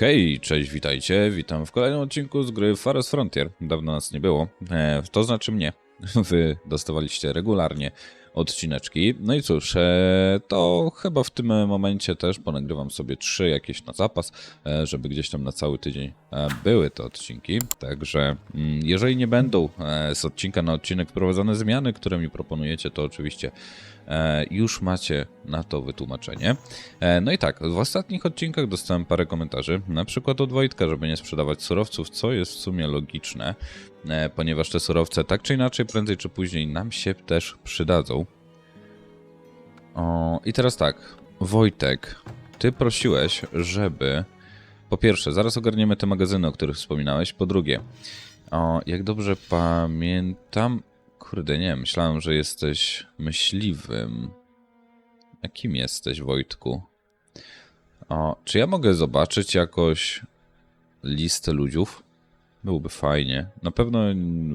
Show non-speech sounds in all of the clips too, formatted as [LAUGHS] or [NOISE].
Hej, cześć, witajcie. Witam w kolejnym odcinku z gry Forest Frontier. Dawno nas nie było. E, to znaczy mnie. [LAUGHS] Wy dostawaliście regularnie odcineczki. No i cóż, e, to chyba w tym momencie też ponagrywam sobie trzy jakieś na zapas, e, żeby gdzieś tam na cały tydzień e, były te odcinki. Także mm, jeżeli nie będą z odcinka na odcinek wprowadzone zmiany, które mi proponujecie, to oczywiście już macie na to wytłumaczenie. No i tak, w ostatnich odcinkach dostałem parę komentarzy, na przykład od Wojtka, żeby nie sprzedawać surowców, co jest w sumie logiczne, ponieważ te surowce tak czy inaczej, prędzej czy później nam się też przydadzą. O, I teraz tak, Wojtek, ty prosiłeś, żeby po pierwsze, zaraz ogarniemy te magazyny, o których wspominałeś, po drugie, o, jak dobrze pamiętam, kurde nie, myślałem, że jesteś myśliwym. A kim jesteś, Wojtku? O, czy ja mogę zobaczyć jakoś listę ludziów? Byłoby fajnie. Na pewno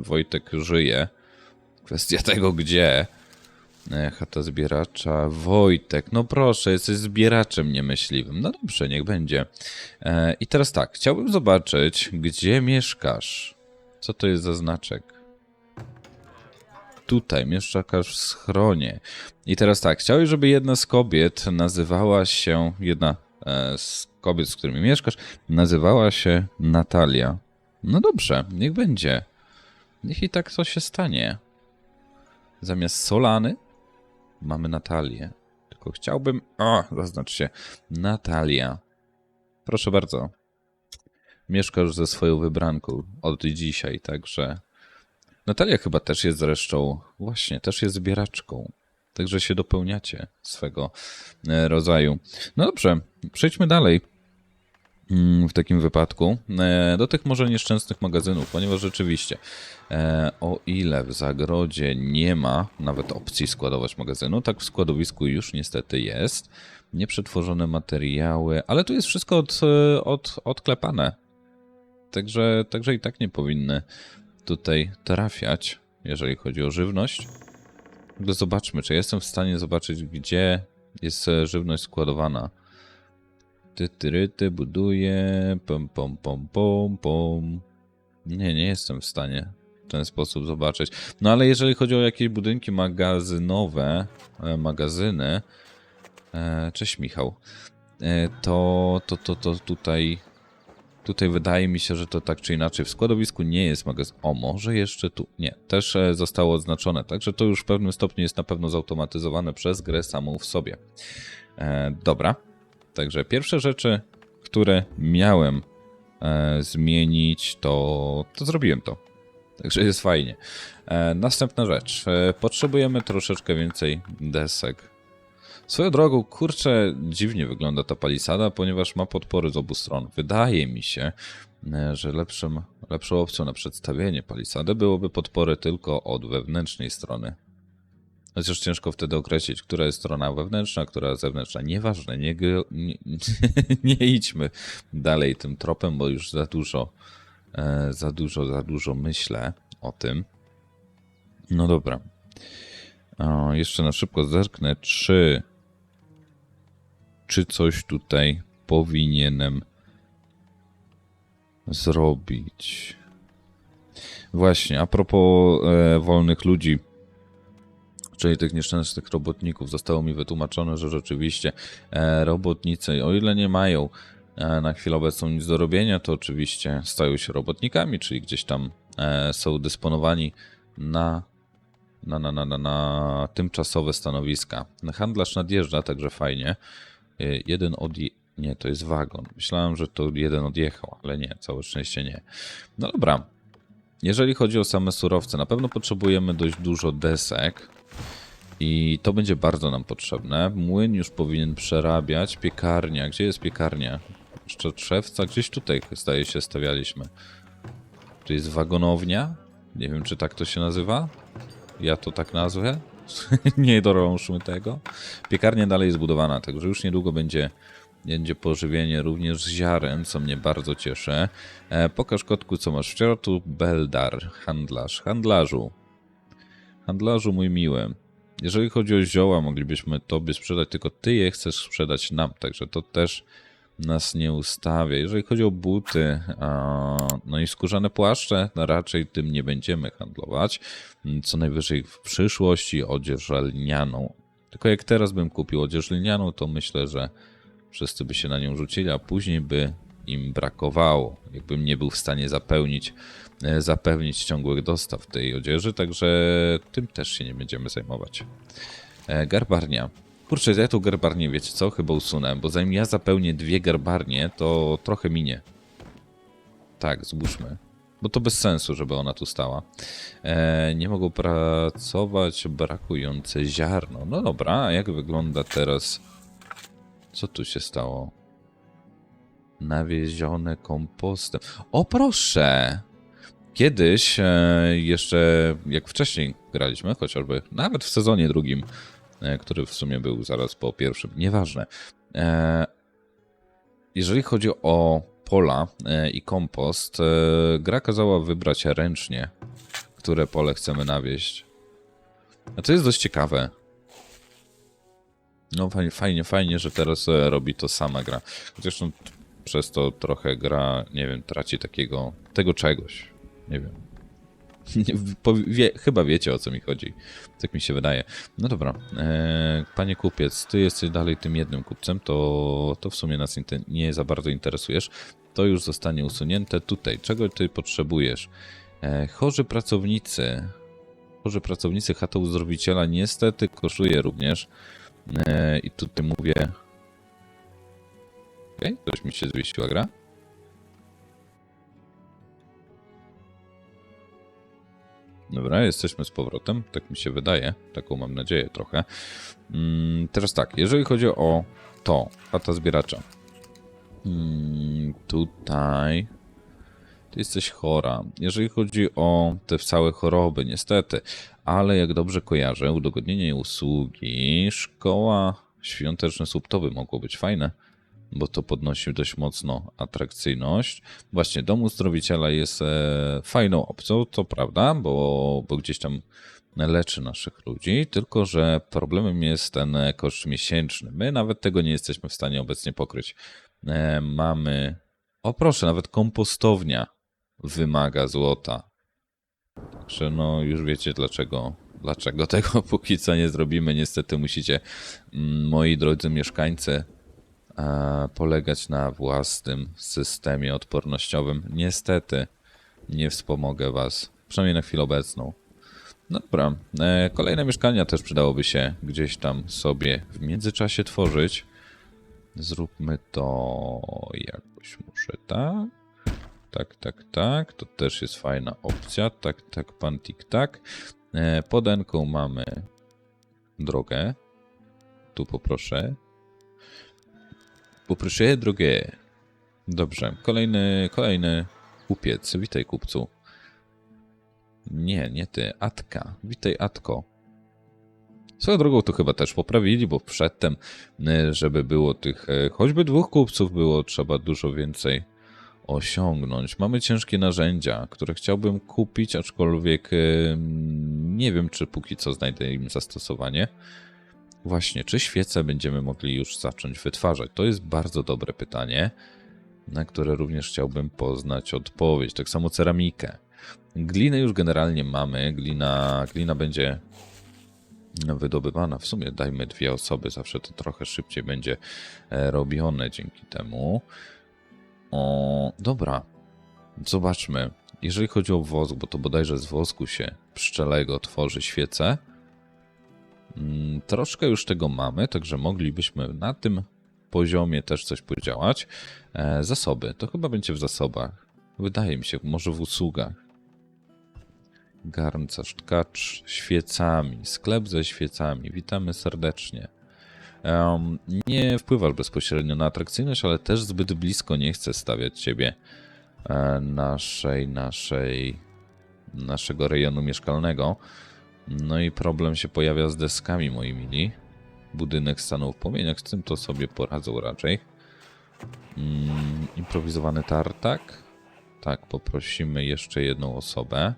Wojtek żyje. Kwestia tego, gdzie. E, Chata zbieracza. Wojtek, no proszę, jesteś zbieraczem niemyśliwym. No dobrze, niech będzie. E, I teraz tak, chciałbym zobaczyć, gdzie mieszkasz. Co to jest za znaczek? Tutaj, mieszkasz w schronie. I teraz tak, chciałeś, żeby jedna z kobiet nazywała się, jedna e, z kobiet, z którymi mieszkasz, nazywała się Natalia. No dobrze, niech będzie. Niech i tak to się stanie. Zamiast Solany mamy Natalię. Tylko chciałbym. O, zaznacz się. Natalia. Proszę bardzo. Mieszkasz ze swoją wybranką od dzisiaj, także. Natalia chyba też jest zresztą, właśnie, też jest zbieraczką. Także się dopełniacie swego e, rodzaju. No dobrze, przejdźmy dalej. W takim wypadku e, do tych może nieszczęsnych magazynów, ponieważ rzeczywiście, e, o ile w zagrodzie nie ma nawet opcji składować magazynu, tak w składowisku już niestety jest. Nieprzetworzone materiały, ale tu jest wszystko od, e, od, odklepane. Także, także i tak nie powinny tutaj trafiać, jeżeli chodzi o żywność. Zobaczmy, czy jestem w stanie zobaczyć, gdzie jest żywność składowana. Ty, ty, ty, buduję, pom, pom, pom, pom, pom. Nie, nie jestem w stanie w ten sposób zobaczyć. No ale jeżeli chodzi o jakieś budynki magazynowe, e, magazyny, e, cześć Michał, e, to, to, to, to tutaj, tutaj wydaje mi się, że to tak czy inaczej w składowisku nie jest magazyn. O, może jeszcze tu. Nie, też zostało odznaczone, także to już w pewnym stopniu jest na pewno zautomatyzowane przez grę samą w sobie. E, dobra. Także pierwsze rzeczy, które miałem e, zmienić, to, to zrobiłem to. Także jest fajnie. E, następna rzecz. E, potrzebujemy troszeczkę więcej desek. Swoją drogą, kurczę, dziwnie wygląda ta palisada, ponieważ ma podpory z obu stron. Wydaje mi się, e, że lepszym, lepszą opcją na przedstawienie palisady byłoby podpory tylko od wewnętrznej strony. Chociaż ciężko wtedy określić, która jest strona wewnętrzna, która zewnętrzna. Nieważne, nie, nie, [LAUGHS] nie idźmy dalej tym tropem, bo już za dużo, e, za dużo, za dużo myślę o tym. No dobra. O, jeszcze na szybko zerknę, czy, czy coś tutaj powinienem zrobić. Właśnie, a propos e, wolnych ludzi, czyli tych nieszczęsnych robotników, zostało mi wytłumaczone, że rzeczywiście e, robotnicy, o ile nie mają e, na chwilę obecną nic do robienia, to oczywiście stają się robotnikami, czyli gdzieś tam e, są dysponowani na, na, na, na, na, na tymczasowe stanowiska. Handlarz nadjeżdża, także fajnie. Jeden odje... Nie, to jest wagon. Myślałem, że to jeden odjechał, ale nie, całe szczęście nie. No dobra. Jeżeli chodzi o same surowce, na pewno potrzebujemy dość dużo desek. I to będzie bardzo nam potrzebne. Młyn już powinien przerabiać. Piekarnia. Gdzie jest piekarnia? Jeszcze trzewca. Gdzieś tutaj zdaje się stawialiśmy. Tu jest wagonownia. Nie wiem, czy tak to się nazywa. Ja to tak nazwę. [LAUGHS] Nie dorążmy tego. Piekarnia dalej jest budowana, także już niedługo będzie, będzie pożywienie również z ziaren, co mnie bardzo cieszy. E, pokaż kotku, co masz w środku. Beldar, handlarz. Handlarzu. Handlarzu mój miły. Jeżeli chodzi o zioła, moglibyśmy tobie sprzedać, tylko ty je chcesz sprzedać nam, także to też nas nie ustawia. Jeżeli chodzi o buty, no i skórzane płaszcze, no raczej tym nie będziemy handlować. Co najwyżej w przyszłości odzież lnianą. Tylko jak teraz bym kupił odzież lnianą, to myślę, że wszyscy by się na nią rzucili, a później by im brakowało. Jakbym nie był w stanie zapełnić, zapewnić ciągłych dostaw tej odzieży, także tym też się nie będziemy zajmować. E, Garbarnia. Kurczę, ja tu garbarnię, wiecie co? Chyba usunę, bo zanim ja zapełnię dwie garbarnie, to trochę minie. Tak, zbóżmy. Bo to bez sensu, żeby ona tu stała. E, nie mogą pracować brakujące ziarno. No dobra, a jak wygląda teraz... Co tu się stało? Nawiezione kompostem. O proszę! Kiedyś, e, jeszcze jak wcześniej graliśmy, chociażby nawet w sezonie drugim, e, który w sumie był zaraz po pierwszym, nieważne. E, jeżeli chodzi o pola i kompost, gra kazała wybrać ręcznie, które pole chcemy nawieść. A to jest dość ciekawe. No fajnie, fajnie, fajnie, że teraz robi to sama gra. Chociaż no, przez to trochę gra, nie wiem, traci takiego, tego czegoś. Nie wiem. [LAUGHS] Wie, chyba wiecie o co mi chodzi. Tak mi się wydaje. No dobra. E, panie kupiec, ty jesteś dalej tym jednym kupcem, to, to w sumie nas nie za bardzo interesujesz. To już zostanie usunięte. Tutaj, czego ty potrzebujesz? E, chorzy pracownicy. Chorzy pracownicy chata uzdrowiciela niestety kosztuje również. E, I tutaj mówię. Okej, coś mi się zwiesiła gra. Dobra, jesteśmy z powrotem, tak mi się wydaje, taką mam nadzieję trochę. Mm, teraz tak, jeżeli chodzi o to, chata zbieracza. Mm, tutaj. Ty jesteś chora. Jeżeli chodzi o te całe choroby, niestety, ale jak dobrze kojarzę, udogodnienie usługi, szkoła świąteczne subtowy mogło być fajne, bo to podnosi dość mocno atrakcyjność. Właśnie dom uzdrowiciela jest e, fajną opcją, to prawda, bo, bo gdzieś tam leczy naszych ludzi, tylko że problemem jest ten koszt miesięczny. My nawet tego nie jesteśmy w stanie obecnie pokryć. E, mamy, o proszę, nawet kompostownia wymaga złota. Także no już wiecie dlaczego, dlaczego tego [LAUGHS] póki co nie zrobimy. Niestety musicie, mm, moi drodzy mieszkańcy, polegać na własnym systemie odpornościowym. Niestety nie wspomogę was, przynajmniej na chwilę obecną. No dobra, e, kolejne mieszkania też przydałoby się gdzieś tam sobie w międzyczasie tworzyć. Zróbmy to jakoś muszę, tak? Tak, tak, tak. To też jest fajna opcja. Tak, tak, pan tik-tak. E, Pod N-ką mamy drogę. Tu poproszę. Poproszę drogę. Dobrze. Kolejny, kolejny kupiec. Witaj, kupcu. Nie, nie ty. Atka. Witaj, Atko. Swoją drogą to chyba też poprawili, bo przedtem, y, żeby było tych e, choćby dwóch kupców, było trzeba dużo więcej osiągnąć. Mamy ciężkie narzędzia, które chciałbym kupić, aczkolwiek y, nie wiem, czy póki co znajdę im zastosowanie. Właśnie, czy świece będziemy mogli już zacząć wytwarzać? To jest bardzo dobre pytanie, na które również chciałbym poznać odpowiedź. Tak samo ceramikę. Glinę już generalnie mamy. Glina, glina będzie wydobywana. W sumie dajmy dwie osoby, zawsze to trochę szybciej będzie e, robione dzięki temu. O, dobra. Zobaczmy. Jeżeli chodzi o wosk, bo to bodajże z wosku się pszczelego tworzy świece. Mm, Troszkę już tego mamy, także moglibyśmy na tym poziomie też coś podziałać. E, zasoby. To chyba będzie w zasobach. Wydaje mi się, może w usługach. Garncarz, tkacz, świecami, sklep ze świecami. Witamy serdecznie. Em, nie wpływasz bezpośrednio na atrakcyjność, ale też zbyt blisko nie chcę stawiać ciebie e, naszej, naszej, naszego rejonu mieszkalnego. No i problem się pojawia z deskami, moi mili. Budynek stanął w płomieniach, z tym to sobie poradzą raczej. Mm, improwizowany tartak. Tak, poprosimy jeszcze jedną osobę.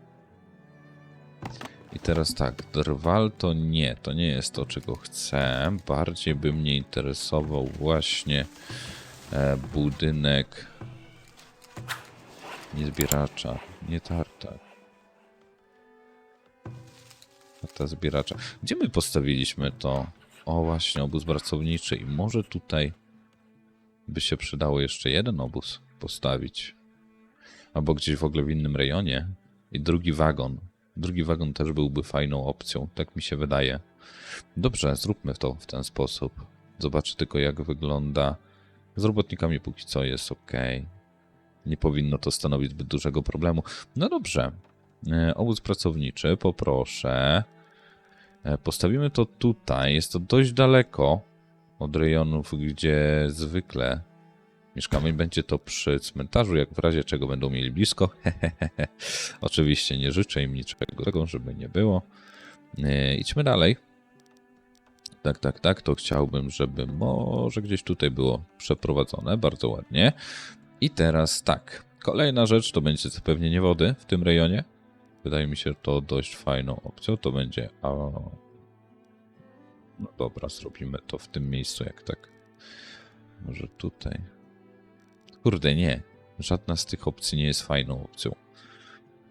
I teraz tak, drwal to nie, to nie jest to, czego chcę. Bardziej by mnie interesował właśnie e, budynek niezbieracza, nie tarta. Tarta zbieracza. Gdzie my postawiliśmy to? O właśnie, obóz pracowniczy i może tutaj by się przydało jeszcze jeden obóz postawić. Albo gdzieś w ogóle w innym rejonie. I drugi wagon. Drugi wagon też byłby fajną opcją, tak mi się wydaje. Dobrze, zróbmy to w ten sposób. Zobaczę tylko, jak wygląda. Z robotnikami póki co jest ok. Nie powinno to stanowić zbyt dużego problemu. No dobrze. E, Obóz pracowniczy, poproszę. E, Postawimy to tutaj. Jest to dość daleko od rejonów, gdzie zwykle mieszkamy. Będzie to przy cmentarzu, jak w razie czego będą mieli blisko. [LAUGHS] Oczywiście nie życzę im niczego tego, żeby nie było. E, Idźmy dalej. Tak, tak, tak, to chciałbym, żeby może gdzieś tutaj było przeprowadzone, bardzo ładnie. I teraz tak, kolejna rzecz to będzie zapewnienie wody w tym rejonie. Wydaje mi się to dość fajną opcją, to będzie... A... No dobra, zrobimy to w tym miejscu, jak tak. Może tutaj. Kurde, nie. Żadna z tych opcji nie jest fajną opcją.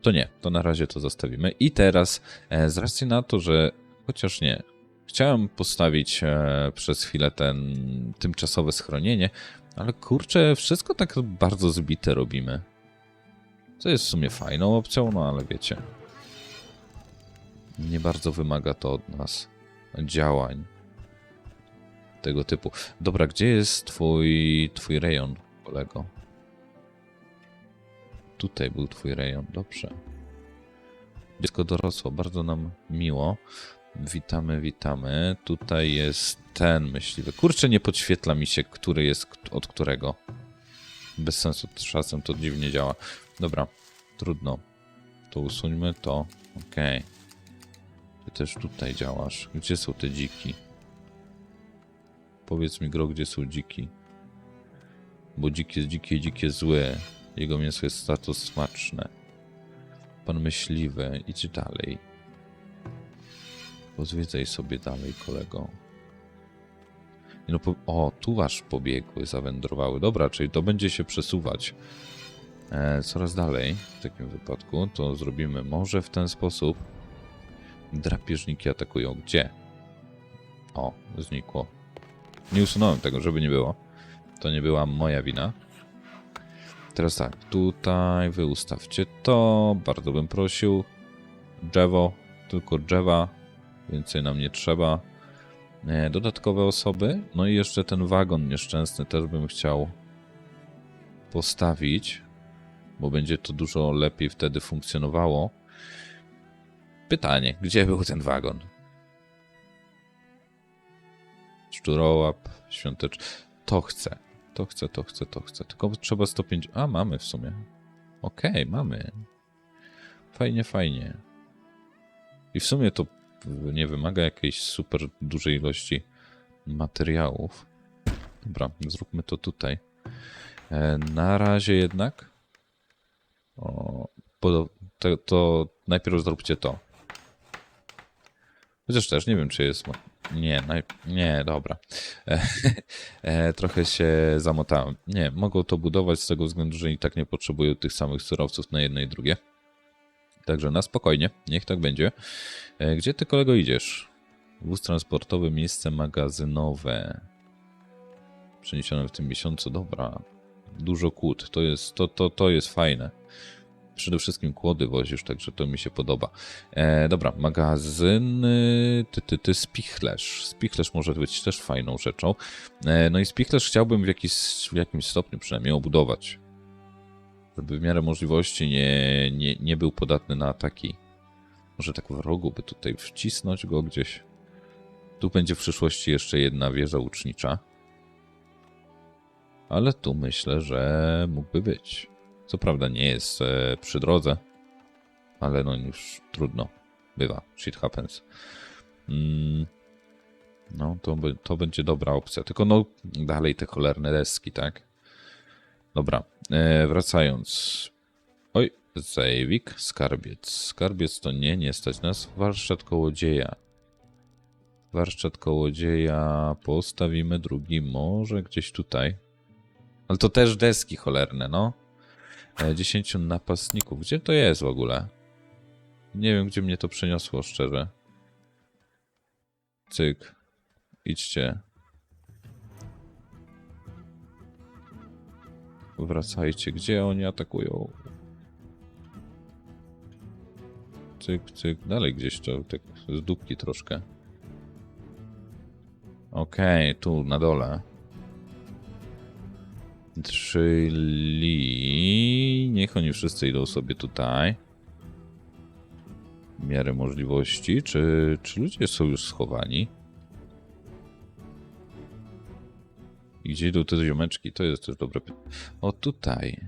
To nie, to na razie to zostawimy. I teraz, e, z racji na to, że chociaż nie, chciałem postawić e, przez chwilę ten tymczasowe schronienie, ale kurczę, wszystko tak bardzo zbite robimy. Co jest w sumie fajną opcją, no ale wiecie. Nie bardzo wymaga to od nas działań tego typu. Dobra, gdzie jest twój, twój rejon, kolego? Tutaj był twój rejon, dobrze. Dziecko dorosło, bardzo nam miło. Witamy, witamy. Tutaj jest ten myśliwy. Kurczę, nie podświetla mi się, który jest od którego. Bez sensu czasem to dziwnie działa. Dobra, trudno. To usuńmy to. Okej. Ty też tutaj działasz. Gdzie są te dziki? Powiedz mi, Gro, gdzie są dziki? Bo dzik jest dzikie, dzikie złe. Jego mięso jest to smaczne. Pan myśliwy, idź dalej. Pozwiedzaj sobie dalej, kolego. No. O, tu aż pobiegły, zawędrowały. Dobra, czyli to będzie się przesuwać coraz dalej. W takim wypadku to zrobimy może w ten sposób. Drapieżniki atakują gdzie? O, znikło. Nie usunąłem tego, żeby nie było. To nie była moja wina. Teraz tak, tutaj wy ustawcie to. Bardzo bym prosił. Drzewo, tylko drzewa. Więcej nam nie trzeba. E, Dodatkowe osoby. No i jeszcze ten wagon nieszczęsny też bym chciał postawić, bo będzie to dużo lepiej wtedy funkcjonowało. Pytanie, gdzie był ten wagon? Szczurołap, świąteczny. To chcę. To chcę, to chcę, to chcę. Tylko trzeba 105. A, mamy w sumie. Okej, mamy. Fajnie, fajnie. I w sumie to nie wymaga jakiejś super dużej ilości materiałów. Dobra, zróbmy to tutaj. E, na razie jednak. O, to, to najpierw zróbcie to. Chociaż też nie wiem, czy jest. Nie, naj... nie, dobra. E, [LAUGHS] e, trochę się zamotałem. Nie, mogą to budować z tego względu, że i tak nie potrzebują tych samych surowców na jedno i drugie. Także na spokojnie, niech tak będzie. E, Gdzie ty kolego idziesz? Wóz transportowy, miejsce magazynowe. Przeniesione w tym miesiącu, dobra. Dużo kłód, to jest, to, to, to jest fajne. Przede wszystkim kłody wozisz, także to mi się podoba. E, dobra, magazyn, y, ty, ty, ty, spichlerz. Spichlerz może być też fajną rzeczą. E, no i spichlerz chciałbym w, jakiś, w jakimś stopniu przynajmniej obudować. Żeby w miarę możliwości nie, nie, nie był podatny na ataki. Może tak w rogu by tutaj wcisnąć go gdzieś. Tu będzie w przyszłości jeszcze jedna wieża łucznicza. Ale tu myślę, że mógłby być. Co prawda nie jest e, przy drodze, ale no już trudno. Bywa. Shit happens. Mm, no, to, to będzie dobra opcja. Tylko no, dalej te cholerne deski, tak? Dobra, e, wracając. Oj, Zajwik, skarbiec. Skarbiec to nie, nie stać nas. Warsztat kołodzieja. Warsztat kołodzieja postawimy drugi, może gdzieś tutaj. Ale to też deski cholerne, no. E, 10 napastników. Gdzie to jest w ogóle? Nie wiem, gdzie mnie to przeniosło, szczerze. Cyk. Idźcie. Wracajcie. Gdzie oni atakują? Cyk, cyk. Dalej gdzieś to tak z dupki troszkę. Okej, tu na dole. Czyli niech oni wszyscy idą sobie tutaj. W miarę możliwości. Czy, czy ludzie są już schowani? Gdzie idą te ziomeczki? To jest też dobre pytanie. O, tutaj.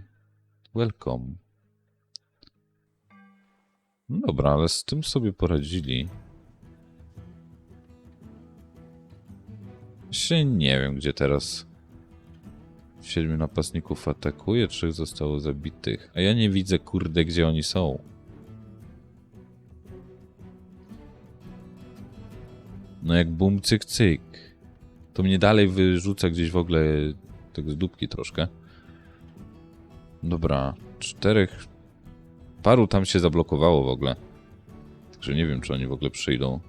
Welcome. No dobra, ale z tym sobie poradzili. Jeszcze nie wiem, gdzie teraz siedmiu napastników atakuje, trzech zostało zabitych. A ja nie widzę, kurde, gdzie oni są. No jak bum, cyk, cyk. To mnie dalej wyrzuca gdzieś w ogóle tak z dupki troszkę. Dobra, czterech... Paru tam się zablokowało w ogóle. Także nie wiem, czy oni w ogóle przyjdą.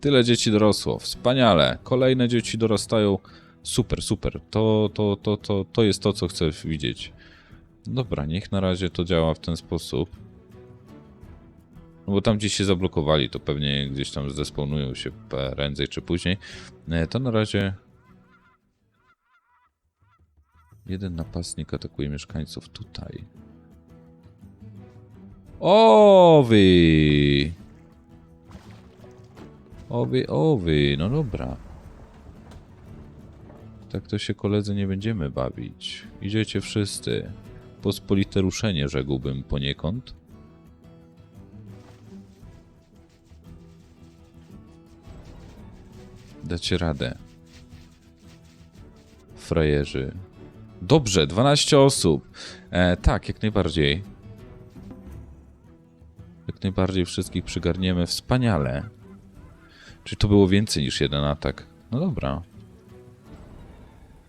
Tyle dzieci dorosło. Wspaniale. Kolejne dzieci dorastają. Super, super. To, to, to, to, to jest to, co chcę widzieć. Dobra, niech na razie to działa w ten sposób. No bo tam gdzieś się zablokowali, to pewnie gdzieś tam zdespawnują się prędzej czy później. E, To na razie... Jeden napastnik atakuje mieszkańców tutaj. O wy! Owy, owy, no dobra. Tak to się koledzy nie będziemy bawić. Idziecie wszyscy. Pospolite ruszenie, rzekłbym poniekąd. Dacie radę. Frajerzy. Dobrze, 12 osób. E, tak, jak najbardziej. Jak najbardziej wszystkich przygarniemy. Wspaniale. Czy to było więcej niż jeden atak? No dobra.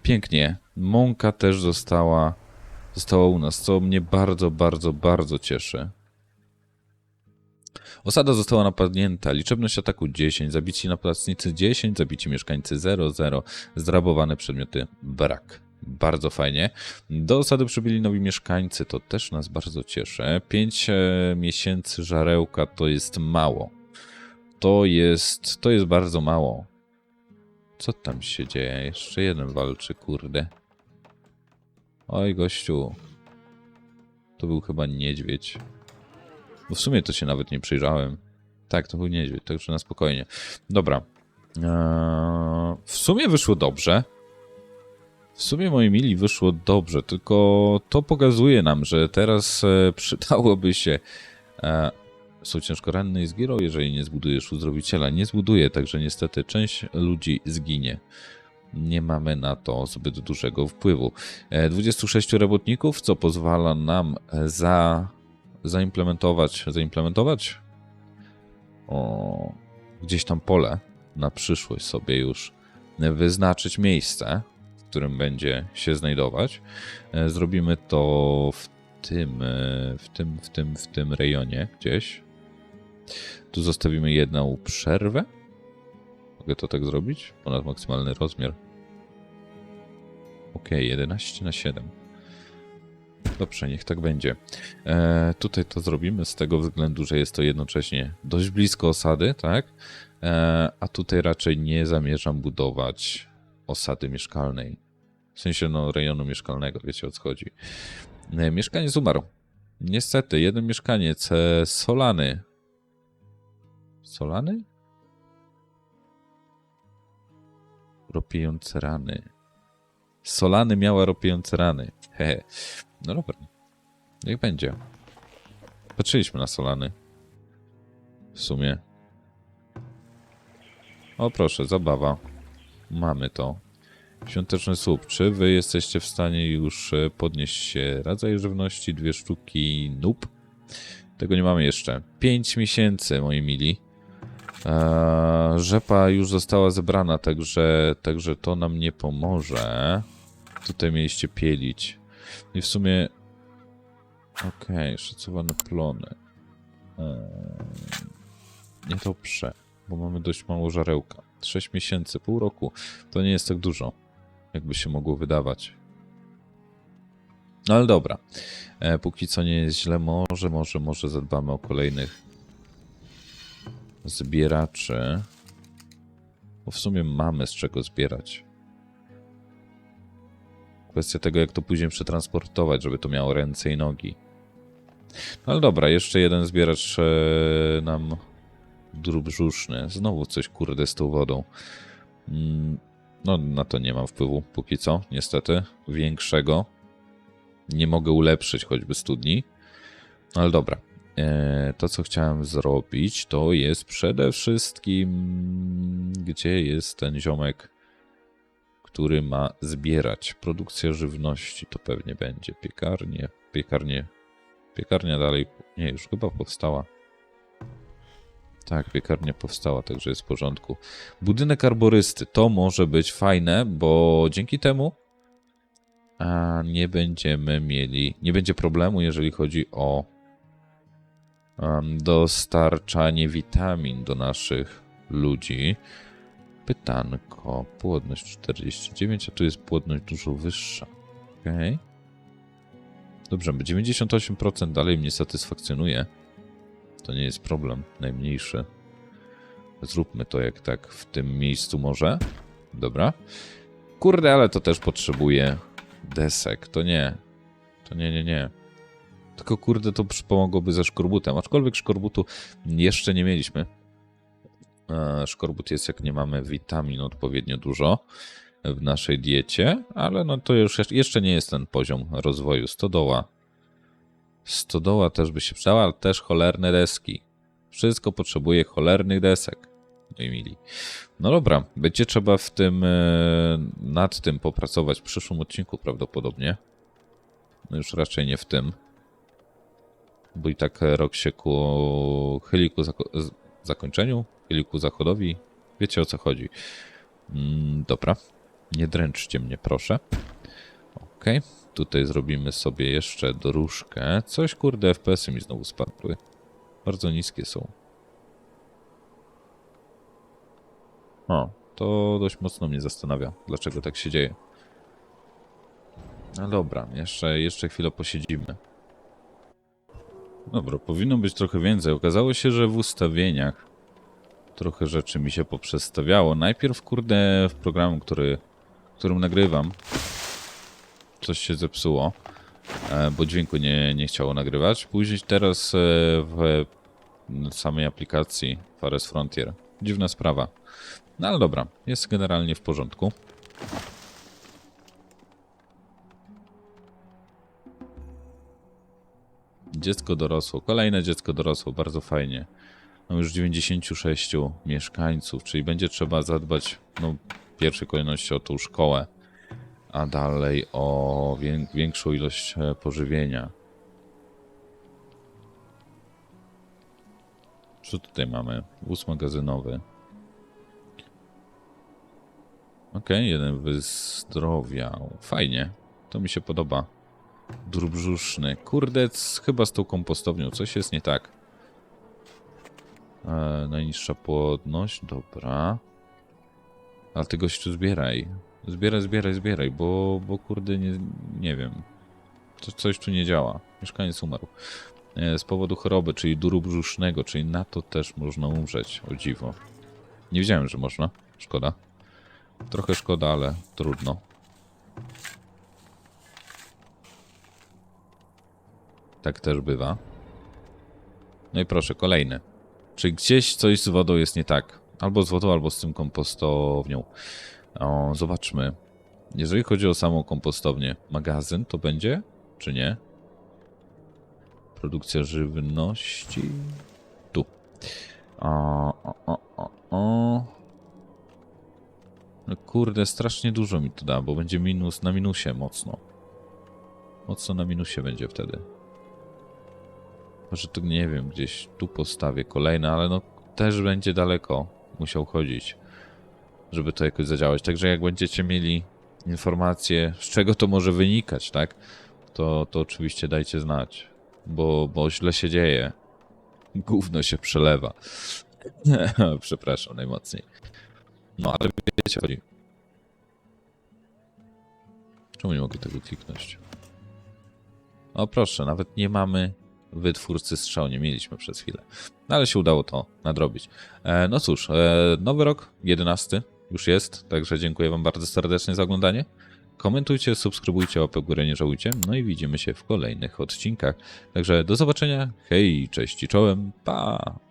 Pięknie. Mąka też została, została u nas, co mnie bardzo, bardzo, bardzo cieszy. Osada została napadnięta. Liczebność ataku 10, zabici napastnicy 10, zabici mieszkańcy 0, 0, zrabowane przedmioty brak. Bardzo fajnie. Do osady przybyli nowi mieszkańcy, to też nas bardzo cieszy. 5 miesięcy żarełka to jest mało. To jest, to jest bardzo mało. Co tam się dzieje? Jeszcze jeden walczy, kurde. Oj, gościu. To był chyba niedźwiedź. Bo w sumie to się nawet nie przyjrzałem. Tak, to był niedźwiedź, także na spokojnie. Dobra. Eee, w sumie wyszło dobrze. W sumie, moi mili, wyszło dobrze, tylko to pokazuje nam, że teraz e, przydałoby się... E, są ciężko ranne i zginą, jeżeli nie zbudujesz uzdrowiciela. Nie zbuduje, także niestety część ludzi zginie. Nie mamy na to zbyt dużego wpływu. E, 26 robotników, co pozwala nam za, zaimplementować, zaimplementować o, gdzieś tam pole na przyszłość sobie już wyznaczyć miejsce, w którym będzie się znajdować. E, Zrobimy to w tym, e, w tym, w tym, w tym rejonie gdzieś. Tu zostawimy jedną przerwę. Mogę to tak zrobić? Ponad maksymalny rozmiar. Ok, 11 na 7. Dobrze, niech tak będzie. E, tutaj to zrobimy z tego względu, że jest to jednocześnie dość blisko osady, tak? E, a tutaj raczej nie zamierzam budować osady mieszkalnej. W sensie, no, rejonu mieszkalnego, wiecie o co chodzi. E, mieszkaniec umarł. Niestety, jeden mieszkaniec, e, Solany, Solany? Ropiejące rany. Solany miała ropiejące rany. Hehe. No dobra. Niech będzie. Patrzyliśmy na Solany. W sumie. O proszę, zabawa. Mamy to. Świąteczny słup. Czy wy jesteście w stanie już e, podnieść się rodzaj żywności? Dwie sztuki. Nope. Tego nie mamy jeszcze. Pięć miesięcy, moi mili. Eee, rzepa już została zebrana, także, także to nam nie pomoże. Tutaj mieliście pielić. I w sumie... Okej, szacowane plony. Eee, nie dobrze, bo mamy dość mało żarełka. 6 miesięcy, pół roku. To nie jest tak dużo, jakby się mogło wydawać. No ale dobra. E, póki co nie jest źle, może, może, może zadbamy o kolejnych zbieraczy. Bo w sumie mamy z czego zbierać. Kwestia tego, jak to później przetransportować, żeby to miało ręce i nogi. No ale dobra, jeszcze jeden zbieracz e, nam drób brzuszny. Znowu coś kurde z tą wodą. Mm, no na to nie mam wpływu póki co, niestety. Większego. Nie mogę ulepszyć choćby studni. No ale dobra. E, to, co chciałem zrobić, to jest przede wszystkim, gdzie jest ten ziomek, który ma zbierać. Produkcja żywności to pewnie będzie. Piekarnie, piekarnie, piekarnia dalej, nie, już chyba powstała. Tak, piekarnia powstała, także jest w porządku. Budynek arborysty to może być fajne, bo dzięki temu a nie będziemy mieli, nie będzie problemu, jeżeli chodzi o dostarczanie witamin do naszych ludzi. Pytanko, płodność 49, a tu jest płodność dużo wyższa. Okej. Dobrze, 98% dalej mnie satysfakcjonuje. To nie jest problem najmniejszy. Zróbmy to jak tak w tym miejscu może. Dobra. Kurde, ale to też potrzebuje desek. To nie. To nie, nie, nie. Tylko kurde, to pomogłoby ze szkorbutem. Aczkolwiek szkorbutu jeszcze nie mieliśmy. E, Szkorbut jest jak nie mamy witamin odpowiednio dużo w naszej diecie, ale no to już jeszcze- nie jest ten poziom rozwoju. Stodoła. Stodoła też by się przydała, ale też cholerne deski. Wszystko potrzebuje cholernych desek. Moi mili. No dobra, będzie trzeba w tym, e, nad tym popracować w przyszłym odcinku prawdopodobnie. No już raczej nie w tym. Bo i tak rok się ku chyli ku zako- zakończeniu, chyli ku zachodowi. Wiecie o co chodzi. Mm, dobra, nie dręczcie mnie proszę. Okej, tutaj zrobimy sobie jeszcze dróżkę. Coś kurde, FPS-y mi znowu spadły. Bardzo niskie są. O, to dość mocno mnie zastanawia, dlaczego tak się dzieje. No dobra, jeszcze, jeszcze chwilę posiedzimy. Dobra, powinno być trochę więcej. Okazało się, że w ustawieniach trochę rzeczy mi się poprzestawiało. Najpierw, kurde, w programu, który, którym nagrywam, coś się zepsuło, e, bo dźwięku nie, nie chciało nagrywać. Później teraz e, w samej aplikacji Forest Frontier. Dziwna sprawa. No ale dobra, jest generalnie w porządku. Dziecko dorosło, kolejne dziecko dorosło, bardzo fajnie. Mam już 96 mieszkańców, czyli będzie trzeba zadbać no, w pierwszej kolejności o tą szkołę, a dalej o wię- większą ilość e, pożywienia. Co tutaj mamy? Wóz magazynowy. Okej, jeden wyzdrowiał. Fajnie. To mi się podoba. Drób brzuszny. Kurde, chyba z tą kompostownią coś jest nie tak. E, najniższa płodność, dobra. Ale ty gościu zbieraj. Zbieraj, zbieraj, zbieraj, bo, bo kurde nie, nie wiem. Co, coś tu nie działa. Mieszkaniec umarł. E, z powodu choroby, czyli duru brzusznego, czyli na to też można umrzeć. O dziwo. Nie wiedziałem, że można. Szkoda. Trochę szkoda, ale trudno. Tak też bywa. No i proszę, kolejny. Czy gdzieś coś z wodą jest nie tak? Albo z wodą, albo z tym kompostownią. O, zobaczmy. Jeżeli chodzi o samą kompostownię, magazyn to będzie, czy nie? Produkcja żywności. Tu. O, o, o, o. No kurde, strasznie dużo mi to da, bo będzie minus na minusie mocno. Mocno na minusie będzie wtedy. Może tu nie wiem, gdzieś tu postawię kolejne, ale no też będzie daleko musiał chodzić, żeby to jakoś zadziałać. Także jak będziecie mieli informacje, z czego to może wynikać, tak? To, to oczywiście dajcie znać, bo, bo źle się dzieje. Gówno się przelewa. [LAUGHS] Przepraszam najmocniej. No, ale wiecie, chodzi. Czemu nie mogę tego kliknąć? O proszę, nawet nie mamy wytwórcy strzał, nie mieliśmy przez chwilę. No, ale się udało to nadrobić. E, no cóż, e, nowy rok, 11 już jest, także dziękuję Wam bardzo serdecznie za oglądanie. Komentujcie, subskrybujcie, łapę górę nie żałujcie. No i widzimy się w kolejnych odcinkach. Także do zobaczenia. Hej, cześć i czołem. Pa!